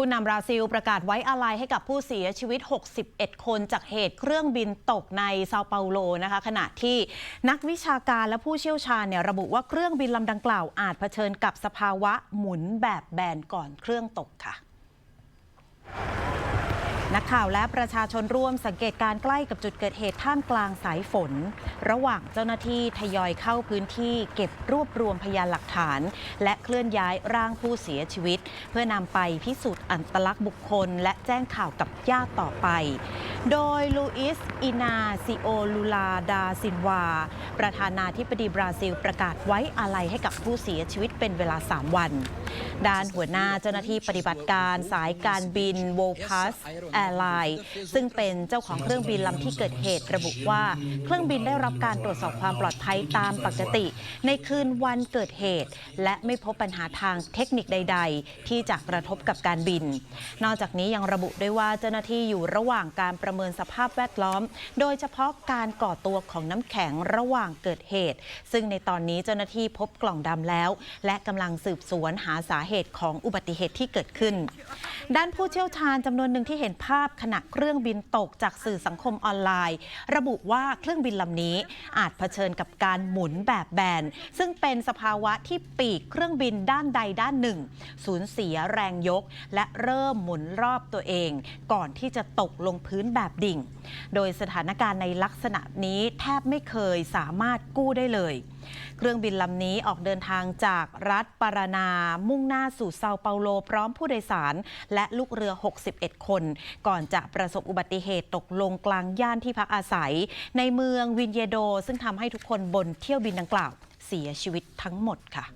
ผู้นำบราซิลประกาศไว้อาลัยให้กับผู้เสียชีวิต 61 คนจากเหตุเครื่องบินตกในเซาเปาโลนะคะ ขณะที่นักวิชาการและผู้เชี่ยวชาญเนี่ยระบุว่าเครื่องบินลำดังกล่าวอาจเผชิญกับสภาวะหมุนแบบแบนก่อนเครื่องตกค่ะ นักข่าวและประชาชนร่วมสังเกตการใกล้กับจุดเกิดเหตุท่ามกลางสายฝน ระหว่างเจ้าหน้าที่ทยอยเข้าพื้นที่เก็บรวบรวมพยานหลักฐาน และเคลื่อนย้ายร่างผู้เสียชีวิต เพื่อนำไปพิสูจน์อัตลักษณ์บุคคล และแจ้งข่าวกับญาติต่อไป โดยลูอิส อินาซิโอลูลาดาซินวา ประธานาธิบดีบราซิลประกาศไว้อาลัยให้กับผู้เสียชีวิตเป็นเวลา 3 วัน ด้านหัวหน้าเจ้าหน้าที่ปฏิบัติการสายการบินโวคัสแอร์ไลน์ซึ่งเป็นเจ้าของเครื่องบินลำที่เกิดเหตุระบุว่า เครื่องบินได้รับการตรวจสอบความปลอดภัยตามปกติ ในคืนวันเกิดเหตุ และไม่พบปัญหาทางเทคนิคใด ๆ ที่จะกระทบกับการบิน นอกจากนี้ยังระบุด้วยว่าเจ้าหน้าที่อยู่ระหว่างการประเมินสภาพแวดล้อม โดยเฉพาะการก่อตัวของน้ำแข็งระหว่างเกิดเหตุ ซึ่งในตอนนี้เจ้าหน้าที่พบกล่องดำแล้ว และกำลังสืบสวนหาสาเหตุของอุบัติเหตุที่เกิดขึ้น ด้านผู้เชี่ยวชาญจำนวนหนึ่งที่เห็นภาพขณะเครื่องบินตกจากสื่อสังคมออนไลน์ ระบุว่าเครื่องบินลำนี้อาจเผชิญกับการหมุนแบบแบน ซึ่งเป็นสภาวะที่ปีกเครื่องบินด้านใดด้านหนึ่ง สูญเสียแรงยก และเริ่มหมุนรอบตัวเอง ก่อนที่จะตกลงพื้นแบบดิ่ง โดยสถานการณ์ในลักษณะนี้แทบไม่เคยสามารถกู้ได้เลย เครื่องบินลำนี้ออกเดินทางจากรัฐปารานา มุ่งหน้าสู่เซาเปาโล พร้อมผู้โดยสาร และลูกเรือ 61 คน ก่อนจะประสบอุบัติเหตุตกลงกลางย่านที่พักอาศัย ในเมืองวินเยโด ซึ่งทำให้ทุกคนบนเที่ยวบินดังกล่าวเสียชีวิตทั้งหมดค่ะ